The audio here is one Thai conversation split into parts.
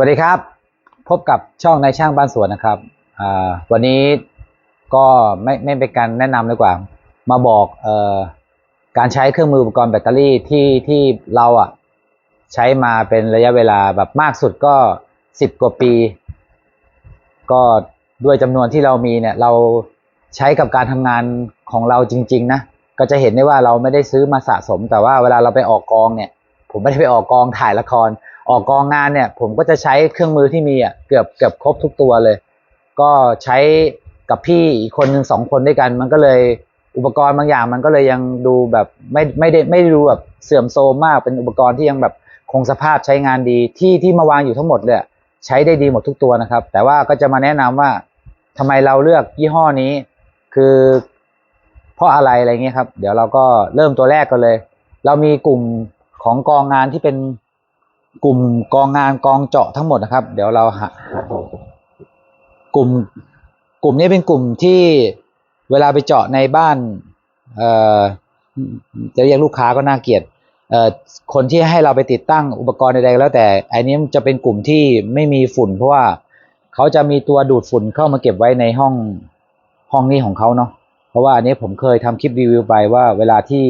วัสดีครับ พบกับช่องในายช่างบ้านสวนนะครับวันนี้ก็ไม่ไม่เป็นการแนะนำเลยกว่า มาบอกออการใช้เครื่องมืออุปกรณ์แบตเตอรี่ที่ที่เราอะใช้มาเป็นระยะเวลาแบบมากสุดก็สิบกว่าปี ก็ด้วยจำนวนที่เรามีเนี่ยเราใช้กับการทำงานของเราจริง ๆ นะ ก็จะเห็นได้ว่าเราไม่ได้ซื้อมาสะสม แต่ว่าเวลาเราไปออกกองเนี่ย ผมไม่ได้ไปออกกองถ่ายละคร ออกกองงานเนี่ย ผมก็จะใช้เครื่องมือที่มีอะเกือบเกือบครบทุกตัวเลย ก็ใช้กับพี่อีกคนหนึ่งสองคนด้วยกัน มันก็เลยอุปกรณ์บางอย่างมันก็เลยยังดูแบบไม่ไม่ได้ไม่ดูแบบเสื่อมโทรมมากเป็นอุปกรณ์ที่ยังแบบคงสภาพใช้งานดีที่ที่มาวางอยู่ทั้งหมดเลยใช้ได้ดีหมดทุกตัวนะครับ แต่ว่าก็จะมาแนะนำว่าทำไมเราเลือกยี่ห้อนี้ คือเพราะอะไรอะไรเงี้ยครับ เดี๋ยวเราก็เริ่มตัวแรกกันเลย เรามีกลุ่มของกองงานที่เป็น กลุ่มกองงานกองเจาะทั้งหมดนะครับ เดี๋ยวเราหากลุ่มกลุ่มนี้เป็นกลุ่มที่เวลาไปเจาะในบ้านเออจะเรียกลูกค้าก็น่าเกลียดเออคนที่ให้เราไปติดตั้งอุปกรณ์ใดๆแล้วแต่อันนี้จะเป็นกลุ่มที่ไม่มีฝุ่น เพราะว่าเขาจะมีตัวดูดฝุ่นเข้ามาเก็บไว้ในห้องห้องนี้ของเขาเนาะเพราะว่าอันนี้ผมเคยทำคลิปรีวิวไปว่าเวลาที่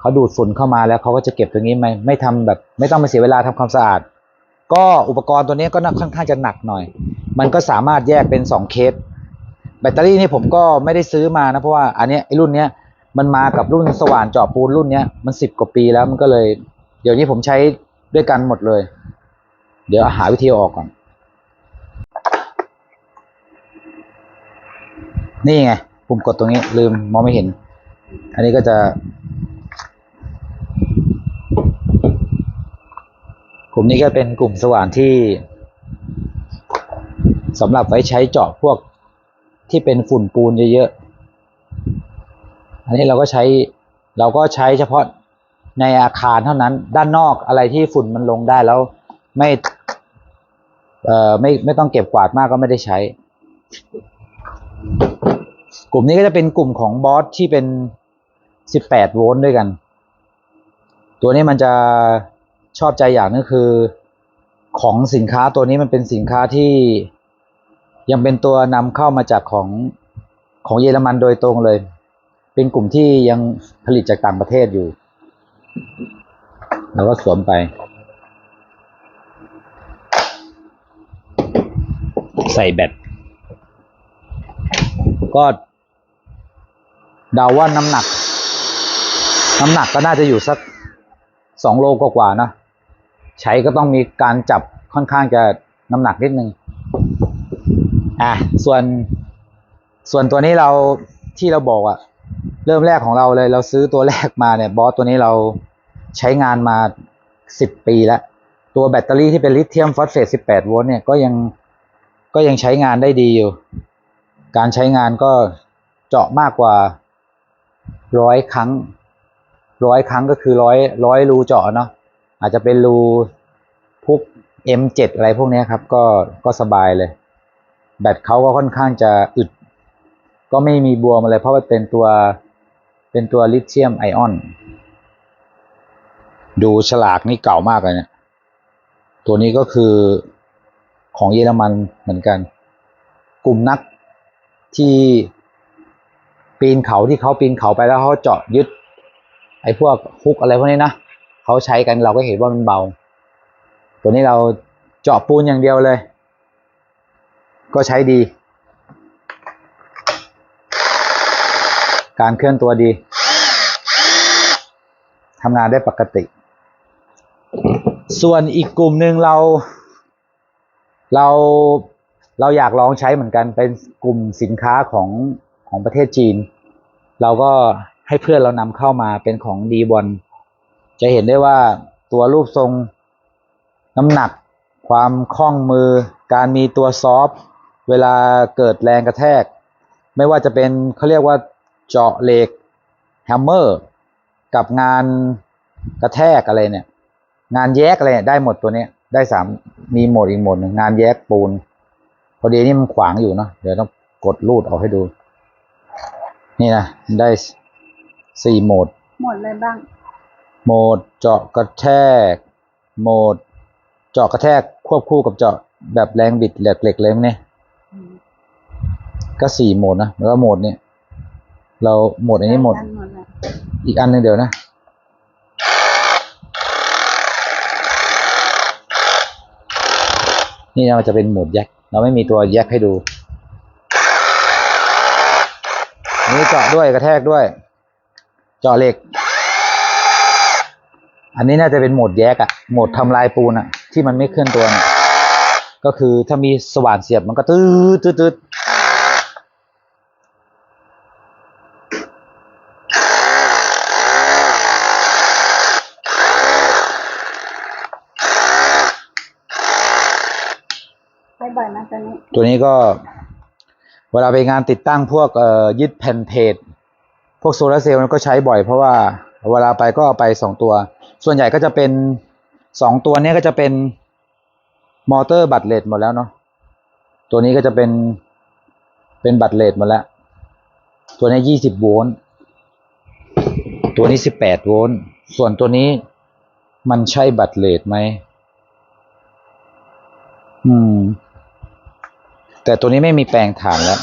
เขาดูดฝุ่นเข้ามาแล้วเขาก็จะเก็บตรงนี้ไม่ไม่ทำแบบ ไม่ต้องมาเสียเวลาทำความสะอาด ก็อุปกรณ์ตัวนี้ก็น่าค่อนข้างจะหนักหน่อย มันก็สามารถแยกเป็นสองเคส แบตเตอรี่นี่ผมก็ไม่ได้ซื้อมานะเพราะว่าอันนี้ไอ้รุ่นเนี้ยมันมากับรุ่นสว่านเจาะปูนรุ่นเนี้ยมันสิบกว่าปีแล้วมันก็เลย เดี๋ยวนี้ผมใช้ด้วยกันหมดเลย เดี๋ยวหาวิธีอออกก่อน นี่ไงปุ่มกดตรงนี้ลืมมองไม่เห็น อันนี้ก็จะ ลุ่มนี้ก็เป็นกลุ่มสว่านที่สำหรับไว้ใช้เจาะพวกที่เป็นฝุ่นปูนเยอะๆ อันนี้เราก็ใช้เราก็ใช้เฉพาะในอาคารเท่านั้น ด้านนอกอะไรที่ฝุ่นมันลงได้แล้วไม่เอ่อไม่ไม่ต้องเก็บกวาดมากก็ไม่ได้ใช้ กลุ่มนี้ก็จะเป็นกลุ่มของบอสที่เป็น 18 โวลต์ด้วยกัน ตัวนี้มันจะ ชอบใจอย่างนึงคือของสินค้าตัวนี้มันเป็นสินค้าที่ยังเป็นตัวนำเข้ามาจากของของเยอรมันโดยตรงเลย เป็นกลุ่มที่ยังผลิตจากต่างประเทศอยู่ แล้วก็สวมไป ใส่แบตก็เดาว่าน้ำหนัก น้ำหนักก็น่าจะอยู่สักสองโลกว่าๆนะ ใช้ก็ต้องมีการจับค่อนข้างจะน้ำหนักนิดนึงอะส่วนส่วนตัวนี้เราที่เราบอกอะเริ่มแรกของเราเลย เราซื้อตัวแรกมาเนี่ยบอสตัวนี้เราใช้งานมาสิบปีแล้ว ตัวแบตเตอรี่ที่เป็นลิเธียมฟอสเฟต18 โวลต์เนี่ยก็ยังก็ยังใช้งานได้ดีอยู่ การใช้งานก็เจาะมากกว่าร้อยครั้งร้อยครั้งก็คือร้อยร้อยรูเจาะเนาะ อาจจะเป็นรูพวก M7 อะไรพวกนี้ครับ ก็ก็สบายเลย แบตเขาก็ค่อนข้างจะอึด ก็ไม่มีบวมอะไร เพราะว่าเป็นตัวเป็นตัวลิเธียมไอออน ดูฉลากนี่เก่ามากเลยเนี่ย ตัวนี้ก็คือของเยอรมันเหมือนกัน กลุ่มนักที่ปีนเขาที่เขาปีนเขาไปแล้วเขาเจาะยึด ไอ้พวกฮุกอะไรพวกนี้นะ เขาใช้กันเราก็เห็นว่ามันเบา ตัวนี้เราเจาะปูนอย่างเดียวเลย ก็ใช้ดี การเคลื่อนตัวดีทำงานได้ปกติ ส่วนอีกกลุ่มหนึ่งเรา เราเราอยากลองใช้เหมือนกันเป็นกลุ่มสินค้าของของประเทศจีน เราก็ให้เพื่อนเรานำเข้ามาเป็นของดีบอล จะเห็นได้ว่าตัวรูปทรงน้ำหนัก ความคล่องมือ การมีตัวซอฟต์เวลาเกิดแรงกระแทก ไม่ว่าจะเป็นเขาเรียกว่าเจาะเหล็กแฮมเมอร์กับงานกระแทกอะไรเนี่ย งานแยกอะไรเนี่ยได้หมดตัวนี้ได้สามมีโหมดอีกโหมดหนึ่งงานแยกปูน พอดีนี่มันขวางอยู่เนาะเดี๋ยวต้องกดรูดออกให้ดู นี่นะได้สี่โหมด หมดเลยบ้าง โหมดเจาะกระแทก โหมด เจาะกระแทกควบคู่กับเจาะแบบแรงบิดเหล็กเหล็กเลยมั้งเนี่ยอืมก็สี่โหมดนะแล้วก็โหมดเนี่ยเราโหมดอันนี้โหมดทั้งหมดเลยอีกอันหนึงเดี๋ยวนะ นี่นะมันจะเป็นโหมดแยกเราไม่มีตัวแยกให้ดูนี่เจาะด้วยกระแทกด้วย เจาะเหล็ก อันนี้น่าจะเป็นโหมดแยกอะโหมดทำลายปูนอะที่มันไม่เคลื่อนตัวน่ะก็คือถ้ามีสว่านเสียบมันก็ตืดตืดตืดใช้บ่อยนะตัวนี้ ตัวนี้ก็ เวลาไปงานติดตั้งพวกเอ่อยึดแผ่นเพจพวกโซลาร์เซลล์มันก็ใช้บ่อยเพราะว่า เวลาไปก็เอาไปสองตัว ส่วนใหญ่ก็จะเป็นสองตัวนี้ก็จะเป็นมอเตอร์บัตเลดหมดแล้วเนาะตัวนี้ก็จะเป็นเป็นบัตเลดหมดแล้ว ตัวนี้ยี่สิบโวลต์ตัวนี้สิบแปดโวลต์ส่วนตัวนี้มันใช่บัตเลดไหมอืม แต่ตัวนี้ไม่มีแปลงฐานแล้ว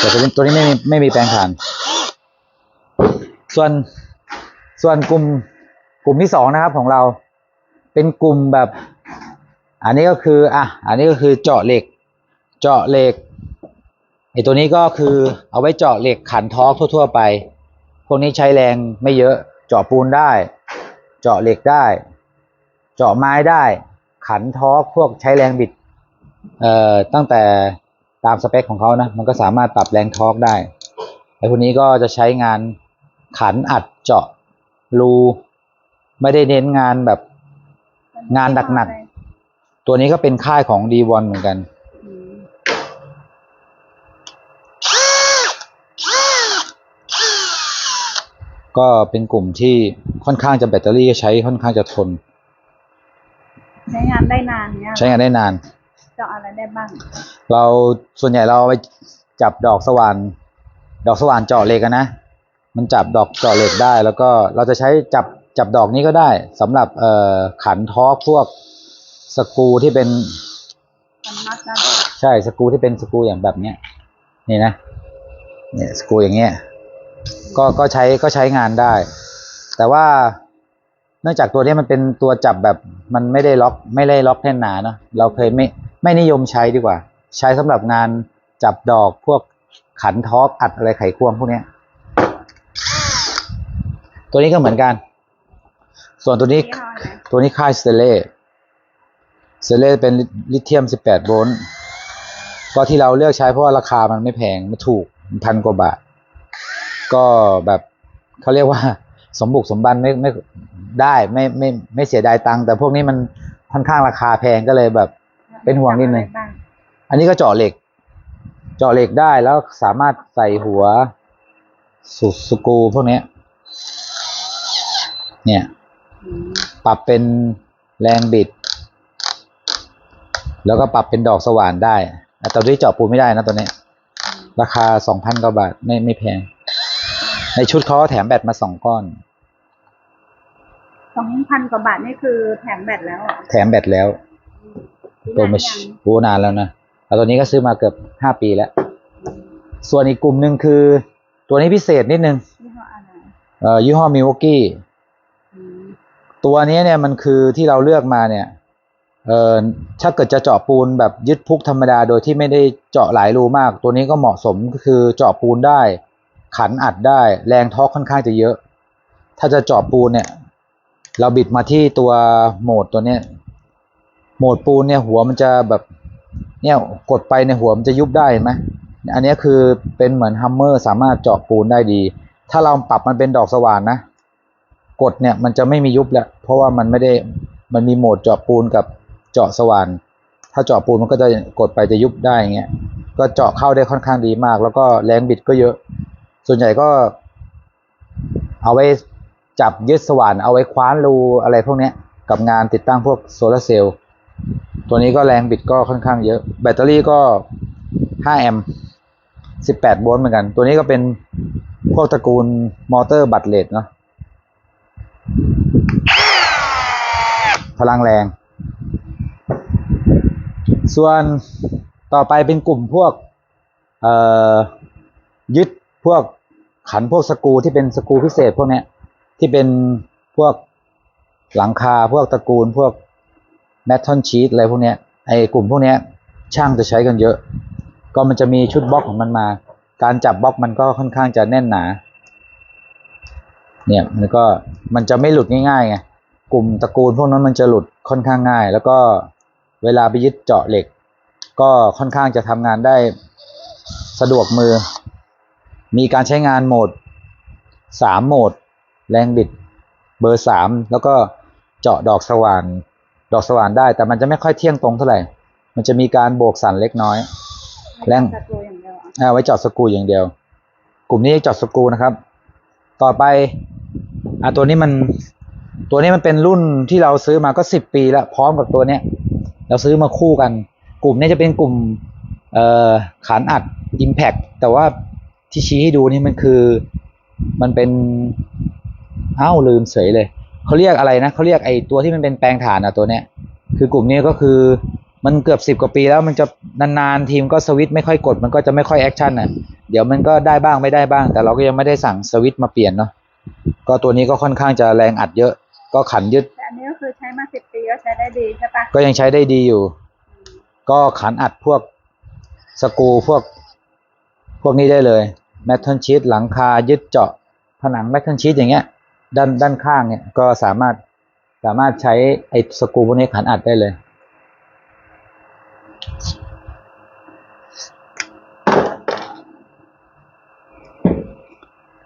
แต่ตัวนี้ตัวนี้ไม่มีไม่มีแปลงฐาน ส่วนส่วนกลุ่มกลุ่มที่สองนะครับของเราเป็นกลุ่มแบบ อันนี้ก็คืออะอันนี้ก็คือเจาะเหล็ก เจาะเหล็กไอตัวนี้ก็คือเอาไว้เจาะเหล็กขันทอกทั่ว ๆ ไป พวกนี้ใช้แรงไม่เยอะ เจาะปูนได้ เจาะเหล็กได้ เจาะไม้ได้ ขันทอกพวกใช้แรงบิด เอ่อตั้งแต่ ตามสเปคของเขานะ มันก็สามารถปรับแรงทอกได้ไอ้พวกนี้ก็จะใช้งานขันอัดเจาะรูไม่ได้เน้นงานแบบงานหนักตัวนี้ก็เป็นค่ายของดีวอนเหมือนกันอืมก็เป็นกลุ่มที่ค่อนข้างจะแบตเตอรี่ใช้ค่อนข้างจะทน ใช้งานได้นานเนี้ยใช้งานได้นาน เจาะอะไรได้บ้าง เราส่วนใหญ่เราเอาไปจับดอกสว่านดอกสว่านเจาะเหล็กอะนะ มันจับดอกเจาะเหล็กได้ แล้วก็เราจะใช้จับจับดอกนี้ก็ได้สำหรับเอ่อขันทอกพวกสกรูที่เป็นทำน็อตนะใช่สกรูที่เป็นสกรูอย่างแบบเนี้ยนี่นะเนี่ยสกรูอย่างเงี้ยก็ก็ใช้ก็ใช้งานได้ แต่ว่าเนื่องจากตัวนี้มันเป็นตัวจับแบบ มันไม่ได้ล็อกไม่ได้ล็อกแน่นหนาเนาะเราเคยไม่ไม่นิยมใช้ดีกว่า ใช้สำหรับงานจับดอกพวกขันทอกอัดอะไรไขควงพวกเนี้ยตัวนี้ก็เหมือนกัน ส่วนตัวนี้ตัวนี้ค่ายสเตเล่สเตเล่เป็นลิเธียม 18 โวลต์ก็ที่เราเลือกใช้เพราะว่าราคามันไม่แพง มันถูกพันกว่าบาท ก็แบบเขาเรียกว่า สมบุกสมบันไม่ไม่ได้ไม่ไม่ไม่เสียดายตังค์แต่พวกนี้มันค่อนข้างราคาแพงก็เลยแบบ เป็นห่วงนิดนึงทำอะไรบ้างอันนี้ก็เจาะเหล็ก เจาะเหล็กได้แล้วสามารถใส่หัวสุสกูพวกเนี้ยเนี่ย ปรับเป็นแรงบิด แล้วก็ปรับเป็นดอกสว่านได้แต่ตัวนี้เจาะปูนไม่ได้นะตัวนี้ ราคาสองพันกว่าบาทไม่ไม่แพง ในชุดเขาก็แถมแบตมาสองก้อนสองพันกว่าบาทนี่คือแถมแบตแล้วเหรอแถมแบตแล้วซื้อตัวนาไม่นยังโอ้นานแล้วนะแล้วตัวนี้ก็ซื้อมาเกือบห้าปีแล้ว ส่วนอีกกลุ่มหนึ่งคือ ตัวนี้พิเศษนิดนึงยี่ห้ออะไรเอ่อยี่ห้อมิวกี้อืมตัวนี้เนี่ยมันคือที่เราเลือกมาเนี่ย เอ่อถ้าเกิดจะเจาะปูนแบบยึดพุกธรรมดาโดยที่ไม่ได้เจาะหลายรูมาก ตัวนี้ก็เหมาะสมก็คือเจาะปูนได้ ขันอัดได้แรงทอกค่อนข้างจะเยอะ ถ้าจะเจาะปูนเนี่ย เราบิดมาที่ตัวโหมดตัวเนี้ยโหมดปูนเนี่ยหัวมันจะแบบเนี่ยกดไปในหัวมันจะยุบได้ไหมอันนี้คือเป็นเหมือนฮัมเมอร์สามารถเจาะปูนได้ดี ถ้าเราปรับมันเป็นดอกสว่านนะ กดเนี่ยมันจะไม่มียุบแล้ว เพราะว่ามันไม่ได้มันมีโหมดเจาะปูนกับเจาะสว่าน ถ้าเจาะปูนมันก็จะกดไปจะยุบได้เงี้ย ก็เจาะเข้าได้ค่อนข้างดีมาก แล้วก็แรงบิดก็เยอะ ส่วนใหญ่ก็ เอาไว้จับยึดสว่านเอาไว้คว้านรูอะไรพวกนี้กับงานติดตั้งพวกโซลาเซลล์ตัวนี้ก็แรงบิดก็ค่อนข้างเยอะ แบตเตอรี่ก็ 5 แอมป์18 โวลต์เหมือนกัน ตัวนี้ก็เป็นพวกตระกูลมอเตอร์บัตเลดเนาะพลังแรง ส่วนต่อไปเป็นกลุ่มพวกเอ่อยึดพวก ขันพวกสกูที่เป็นสกูพิเศษพวกเนี้ยที่เป็นพวกหลังคาพวกตระกูลพวกแมททอนชีตอะไรพวกเนี้ยไอ้กลุ่มพวกเนี้ยช่างจะใช้กันเยอะ ก็มันจะมีชุดบล็อกของมันมา การจับบล็อกมันก็ค่อนข้างจะแน่นหนา เนี่ยมันก็มันจะไม่หลุดง่ายๆไงกลุ่มตระกูลพวกนั้นมันจะหลุดค่อนข้างง่าย แล้วก็เวลาไปยึดเจาะเหล็ก ก็ค่อนข้างจะทำงานได้สะดวกมือ มีการใช้งานโหมดสามโหมด แรงบิดเบอร์สามแล้วก็เจาะดอกสว่านดอกสว่านได้ แต่มันจะไม่ค่อยเที่ยงตรงเท่าไหร่ มันจะมีการโบกสั่นเล็กน้อย แรงอย่างเดียวอะเอาไว้เจอดสกูอย่างเดียว กลุ่มนี้เจอดสกูนะครับ ต่อไปอะตัวนี้มันตัวนี้มันเป็นรุ่นที่เราซื้อมาก็สิบปีแล้วพร้อมกับตัวเนี้ย เราซื้อมาคู่กัน กลุ่มนี้จะเป็นกลุ่มเอ่อขานอัด Impact แต่ว่า ที่ชี้ให้ดูนี่มันคือ มันเป็นเอ้าลืมเฉยเลยเขาเรียกอะไรนะเขาเรียกไอ้ตัวที่มันเป็นแปลงฐานอะตัวเนี้ย คือกลุ่มนี้ก็คือมันเกือบสิบกว่าปีแล้วมันจะนานๆทีมก็สวิตช์ไม่ค่อยกด มันก็จะไม่ค่อยแอคชั่นอะเดี๋ยวมันก็ได้บ้างไม่ได้บ้าง แต่เราก็ยังไม่ได้สั่งสวิตช์มาเปลี่ยนเนาะก็ตัวนี้ก็ค่อนข้างจะแรงอัดเยอะ ก็ขันยึดแต่อันนี้ก็คือใช้มาสิบปีก็ใช้ได้ดีใช่ปะก็ยังใช้ได้ดีอยู่ ก็ขันอัดพวกสกรูพวกพวกนี้ได้เลย แมทเทิลชีตหลังคายึดเจาะผนังแมทเทิลชีตอย่างเงี้ยด้านด้านข้างเนี่ยก็สามารถสามารถใช้ไอ้สกูพวกนี้ขันอัดได้เลย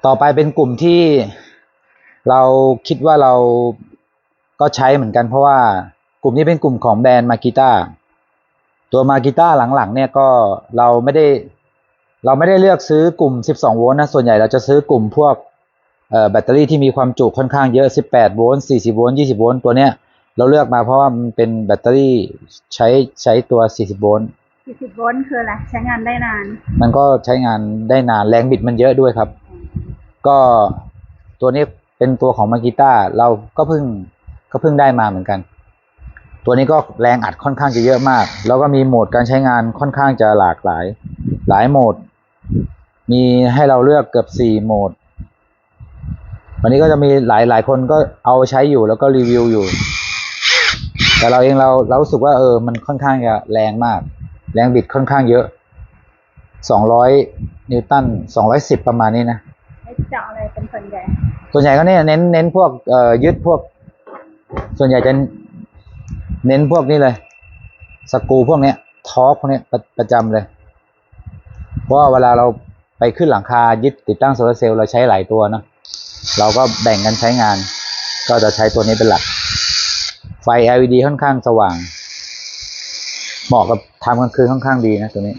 ต่อไปเป็นกลุ่มที่เราคิดว่าเราก็ใช้เหมือนกัน เพราะว่ากลุ่มนี้เป็นกลุ่มของแบรนด์มากิต้าตัวมากิต้าหลังๆเนี่ยก็เราไม่ได้ เราไม่ได้เลือกซื้อกลุ่ม 12 โวลต์นะ ส่วนใหญ่เราจะซื้อกลุ่มพวกเอ่อแบตเตอรี่ที่มีความจุค่อนข้างเยอะ 18 โวลต์ 40 โวลต์ 20 โวลต์ ตัวเนี้ยเราเลือกมาเพราะว่ามันเป็นแบตเตอรี่ใช้ใช้ตัว 40 โวลต์สี่สิบโวลต์คืออะไร ใช้งานได้นาน มันก็ใช้งานได้นาน แรงบิดมันเยอะด้วยครับ ก็ตัวนี้เป็นตัวของมากิต้าเราก็เพิ่งก็เพิ่งได้มาเหมือนกัน ตัวนี้ก็แรงอัดค่อนข้างจะเยอะมาก แล้วก็มีโหมดการใช้งานค่อนข้างจะหลากหลาย หลายโหมด มีให้เราเลือกเกือบสี่โหมด วันนี้ก็จะมีหลายหลายคนก็เอาใช้อยู่แล้วก็รีวิวอยู่ แต่เราเองเราเรารู้สึกว่าเออ มันค่อนข้างจะแรงมาก แรงบิดค่อนข้างเยอะสองร้อยนิวตันสองร้อยสิบประมาณนี้นะให้เจาะอะไรเป็นส่วนใหญ่ ส่วนใหญ่ก็เนี่ยเน้นเน้นพวกเอ่อยึดพวก ส่วนใหญ่จะเน้นพวกนี้เลย สกรูพวกเนี้ยทอร์กพวกเนี้ยประประจำเลย เพราะว่าเวลาเราไปขึ้นหลังคายึดติดตั้งโซลาร์เซลล์เราใช้หลายตัวนะเราก็แบ่งกันใช้งาน ก็จะใช้ตัวนี้เป็นหลัก ไฟ LED ค่อนข้างสว่าง เหมาะกับทำกลางคืนค่อนข้างดีนะตัวนี้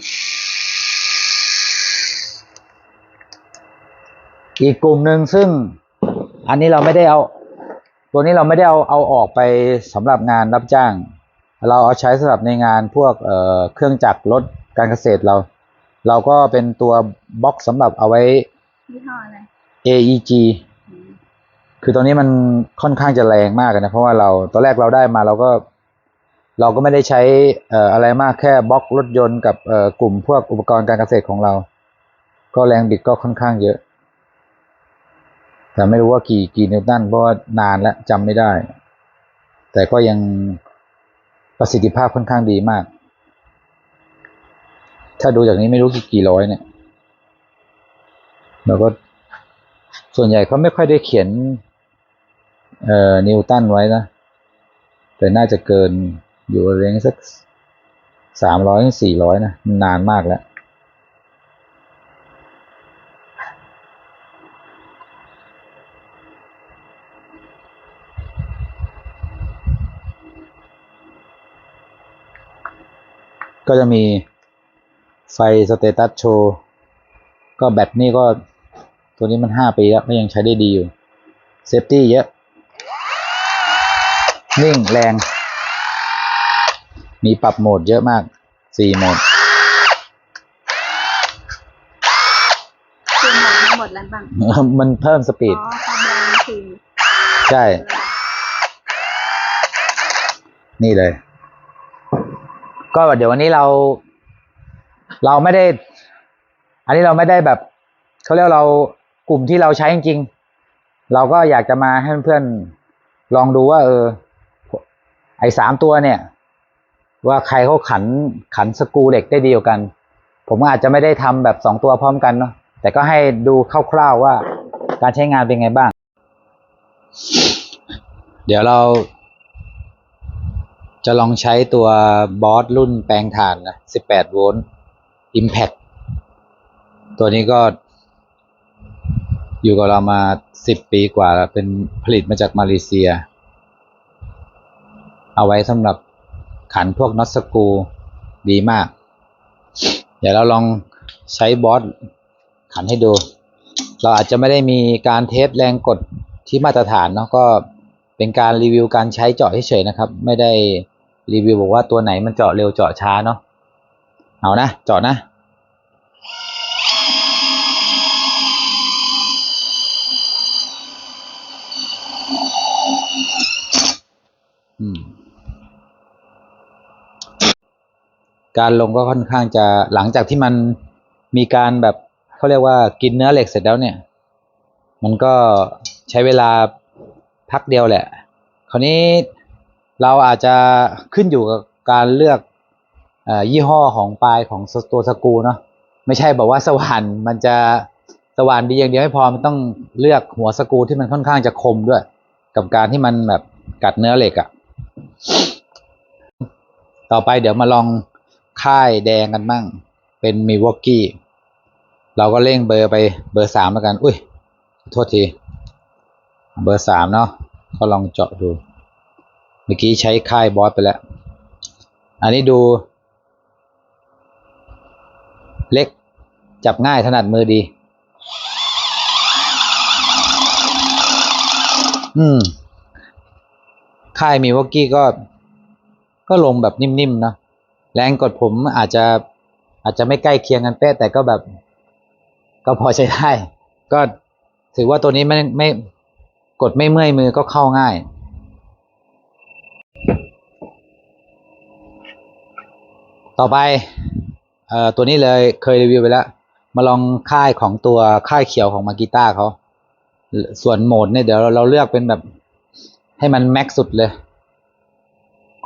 อีกกลุ่มหนึ่งซึ่งอันนี้เราไม่ได้เอา ตัวนี้เราไม่ได้เอาเอาออกไปสำหรับงานรับจ้าง เราเอาใช้สำหรับในงานพวกเเครื่องจักรรถการเกษตรเรา เราก็เป็นตัวบล็อกสำหรับเอาไว้ ยี่ห้ออะไร AEG อืมคือตอนนี้มันค่อนข้างจะแรงมากนะ เพราะว่าเราตอนแรกเราได้มาเราก็ เราก็ไม่ได้ใช้เอ่ออะไรมากแค่บล็อกรถยนต์กับเอ่อกลุ่มพวกอุปกรณ์การเกษตรของเรา ก็แรงบิดก็ค่อนข้างเยอะ แต่ไม่รู้ว่ากี่กี่นิวตันเพราะว่านานแล้วจำไม่ได้ แต่ก็ยังประสิทธิภาพค่อนข้างดีมาก ถ้าดูจากนี้ไม่รู้กี่กี่ร้อยเนี่ย แล้วก็ส่วนใหญ่เขาไม่ค่อยได้เขียนเอ่อนิวตันไว้นะ แต่น่าจะเกินอยู่เรงสักสามร้อยสี่ร้อยนะมันนานมากแล้ว ก็จะมี ไฟสเตตัสโชว์ก็แบตนี่ก็ตัวนี้มันห้าปีแล้วก็ยังใช้ได้ดีอยู่เซฟตี้เยอะ นิ่งแรง มีปรับโหมดเยอะมากสี่โหมดคือหมดทั้งหมดแล้วบ้างมันเพิ่มสปีด อ๋อความแรงคือใช่ นี่เลย ก็เดี๋ยววันนี้เรา เราไม่ได้ อันนี้เราไม่ได้แบบเขาเรียกเรากลุ่มที่เราใช้จริงๆเราก็อยากจะมาให้เพื่อนๆลองดูว่า เออ ไอ้สามตัวเนี่ย ว่าใครเขาขันขันสกูเหล็กได้ดีกว่ากัน ผมอาจจะไม่ได้ทำแบบสองตัวพร้อมกันเนาะแต่ก็ให้ดูคร่าวๆว่าการใช้งานเป็นไงบ้าง เดี๋ยวเราจะลองใช้ตัวบอสรุ่นแปลงถ่านนะ 18 โวลต์ Impact ตัวนี้ก็อยู่กับเรามา10ปีกว่าแล้วเป็นผลิตมาจากมาเลเซีย เอาไว้สำหรับขันพวกน็อตสกูดีมาก เดี๋ยวเราลองใช้บอสขันให้ดู เราอาจจะไม่ได้มีการเทสแรงกดที่มาตรฐานเนาะก็เป็นการรีวิวการใช้เจาะเฉยๆนะครับ ไม่ได้รีวิวบอกว่าตัวไหนมันเจาะเร็วเจาะช้าเนาะ เอานะจาะนะ อืมการลงก็ค่อนข้างจะหลังจากที่มันมีการแบบเขาเรียกว่ากินเนื้อเหล็กเสร็จแล้วเนี่ย มันก็ใช้เวลาพักเดียวแหละ คราวนี้เราอาจจะขึ้นอยู่กับการเลือก ยี่ห้อของปลายของตัวสกูเนาะไม่ใช่บอกว่าสว่านมันจะสว่านดีอย่างเดียวไม่พอมันต้องเลือกหัวสกูที่มันค่อนข้างจะคมด้วย กับการที่มันแบบกัดเนื้อเหล็กอะ่ะ ต่อไปเดี๋ยวมาลองค่ายแดงกันบ้าง เป็นมีวอกกี้ เราก็เร่งเบอร์ไปเบอร์สามแล้วกัน อุ้ย โทษที เบอร์สามเนาะก็ลองเจาะดู เมื่อกี้ใช้ค่ายบอสไปแล้ว อันนี้ดู เล็ก จับง่ายถนัดมือดี อืม ค่ายมีวอกกี้ก็ ก็ลงแบบนิ่มๆเนะแรงกดผมอาจจะอาจจะไม่ใกล้เคียงกันเป๊ะแต่ก็แบบ ก็พอใช้ได้ ก็ถือว่าตัวนี้ไม่ไม่กดไม่เมื่อยมือก็เข้าง่ายต่อไป เอ่อตัวนี้เลยเคยรีวิวไปแล้ว มาลองค่ายของตัวค่ายเขียวของมากิต้าเขาส่วนโหมดเนี่ยเดี๋ยวเราเราเลือกเป็นแบบให้มันแม็กสุดเลย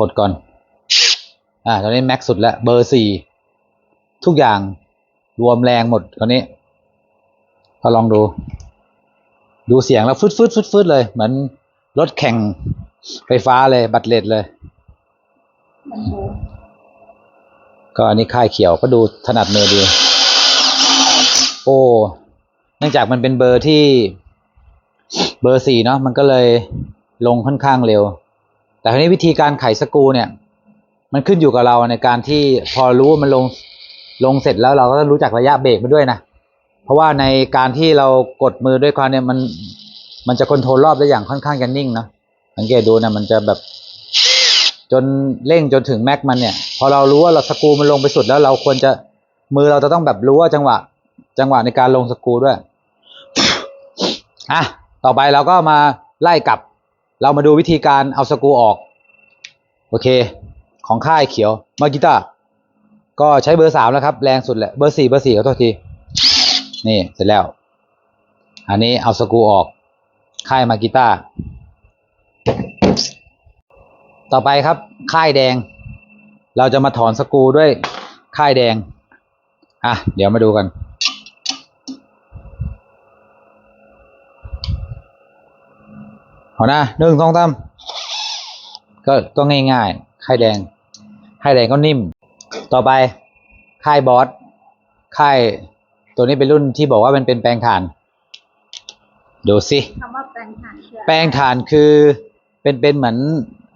กดก่อน อ่าตอนนี้แม็กสุดแล้วเบอร์สี่ทุกอย่างรวมแรงหมดตอนนี้ ก็ลองดู ดูเสียงแล้วฟึดฟึดฟึดฟึดเลย เหมือนรถแข่งไฟฟ้าเลย บัตรเลดเลย ก็อันนี้ค่ายเขียวก็ดูถนัดมือดี โอ้เนื่องจากมันเป็นเบอร์ที่เบอร์สี่เนาะมันก็เลยลงค่อนข้างเร็ว แต่ทีนี้วิธีการไขสกูเนี่ย มันขึ้นอยู่กับเราในการที่พอรู้ว่ามันลงลงเสร็จแล้วเราก็ต้องรู้จักระยะเบรกมันด้วยนะ เพราะว่าในการที่เรากดมือด้วยความเนี่ยมันมันจะคอนโทรลรอบได้อย่างค่อนข้างจะนิ่งนะสังเกตดูนะมันจะแบบ จนเร่งจนถึงแม็กมันเนี่ย พอเรารู้ว่าเราสกูมันลงไปสุดแล้วเราควรจะมือเราจะต้องแบบรู้ว่าจังหวะ จังหวะในการลงสกูด้วยอะต่อไปเราก็มาไล่กลับ เรามาดูวิธีการเอาสกูออก โอเค ของค่ายเขียวมากิต้าก็ใช้เบอร์สามแล้วครับ แรงสุดแหละเบอร์สี่เบอร์สี่ขอโทษที นี่เสร็จแล้ว อันนี้เอาสกูออก ค่ายมากิต้าต่อไปครับ ค่ายแดง เราจะมาถอนสกรูด้วยค่ายแดง อะ เดี๋ยวมาดูกัน เอานะหนึ่งสองสามก็ก็ง่ายๆ ค่ายแดง ค่ายแดงก็นิ่ม ต่อไปค่ายบอส ค่ายตัวนี้เป็นรุ่นที่บอกว่ามันเป็นแปลงถ่าน ดูสิคำว่าแปลงถ่านคืออะไรแปลงถ่านคือเป็นเป็นเหมือน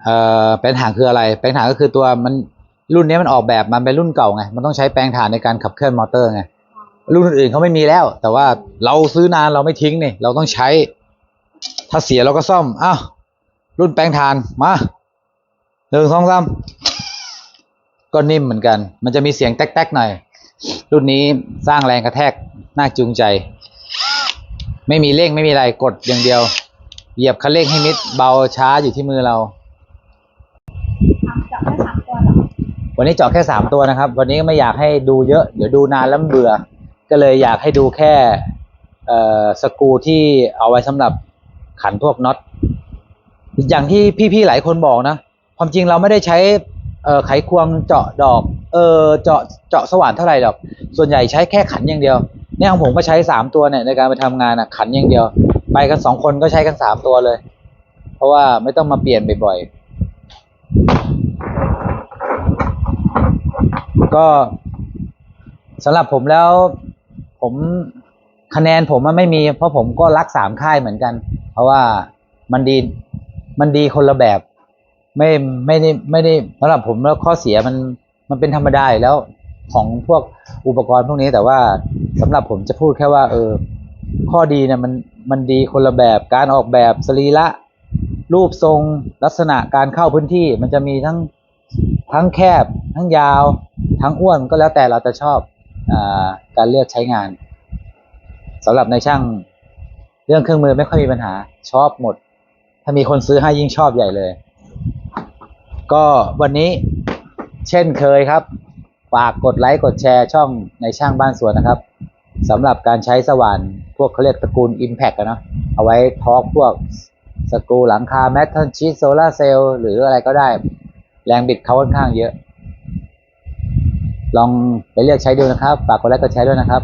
เอ่อ แปลงถ่านคืออะไร แปลงถ่านก็คือตัวมัน รุ่นนี้มันออกแบบมันเป็นรุ่นเก่าไง มันต้องใช้แปลงถ่านในการขับเคลื่อนมอเตอร์ไง รุ่นอื่นๆเขาไม่มีแล้ว แต่ว่าเราซื้อนานเราไม่ทิ้งนี่ เราต้องใช้ ถ้าเสียเราก็ซ่อม อ้าว รุ่นแปลงถ่านมาหนึ่งสองสามก็นิ่มเหมือนกัน มันจะมีเสียงแต๊กๆหน่อย รุ่นนี้สร้างแรงกระแทกน่าจูงใจ ไม่มีเร่งไม่มีอะไรกดอย่างเดียว เหยียบคันเร่งให้มิดเบาช้าอยู่ที่มือเรา วันนี้เจาะแค่สามตัวนะครับ วันนี้ไม่อยากให้ดูเยอะ เดี๋ยวดูนานแล้วเบื่อ ก็เลยอยากให้ดูแค่สกรูที่เอาไว้สำหรับขันพวกน็อตอย่างที่พี่ๆหลายคนบอกนะ ความจริงเราไม่ได้ใช้ไขควงเจาะดอก เออเจาะเจาะสว่านเท่าไหร่หรอก ส่วนใหญ่ใช้แค่ขันอย่างเดียวเนี่ยของผมก็ใช้สามตัวเนี่ยในการไปทำงานอะขันอย่างเดียว ไปกันสองคนก็ใช้กันสามตัวเลย เพราะว่าไม่ต้องมาเปลี่ยนบ่อยๆ ก็สำหรับผมแล้ว ผมคะแนนผมมันไม่มี เพราะผมก็รักสามค่ายเหมือนกัน เพราะว่ามันดีมันดีคนละแบบ ไม่ไม่ได้ไม่ได้สำหรับผมแล้วข้อเสียมันมันเป็นธรรมดาแล้วของพวกอุปกรณ์พวกนี้แต่ว่าสำหรับผมจะพูดแค่ว่า เออ ข้อดีเนี่ยมันมันดีคนละแบบการออกแบบสรีระรูปทรงลักษณะการเข้าพื้นที่ มันจะมีทั้ง ทั้งแคบ ทั้งยาว ทั้งอ้วนก็แล้วแต่เราจะชอบอการเลือกใช้งานสำหรับในช่างเรื่องเครื่องมือไม่ค่อยมีปัญหาชอบหมด ถ้ามีคนซื้อให้ยิ่งชอบใหญ่เลย ก็วันนี้เช่นเคยครับ ฝากกดไลค์กดแชร์ช่องในช่างบ้านสวนนะครับสำหรับการใช้สว่านพวกเขาเรียกตระกูล Impact นะเอาไว้ทอกพวกสกรูหลังคาแมทเทิลชีสโซลาเซลล์หรืออะไรก็ได้ แรงบิดเขาค่อนข้างเยอะ ลองไปเลือกใช้ดูนะครับ ฝากกดไลค์กดแชร์ด้วยนะครับ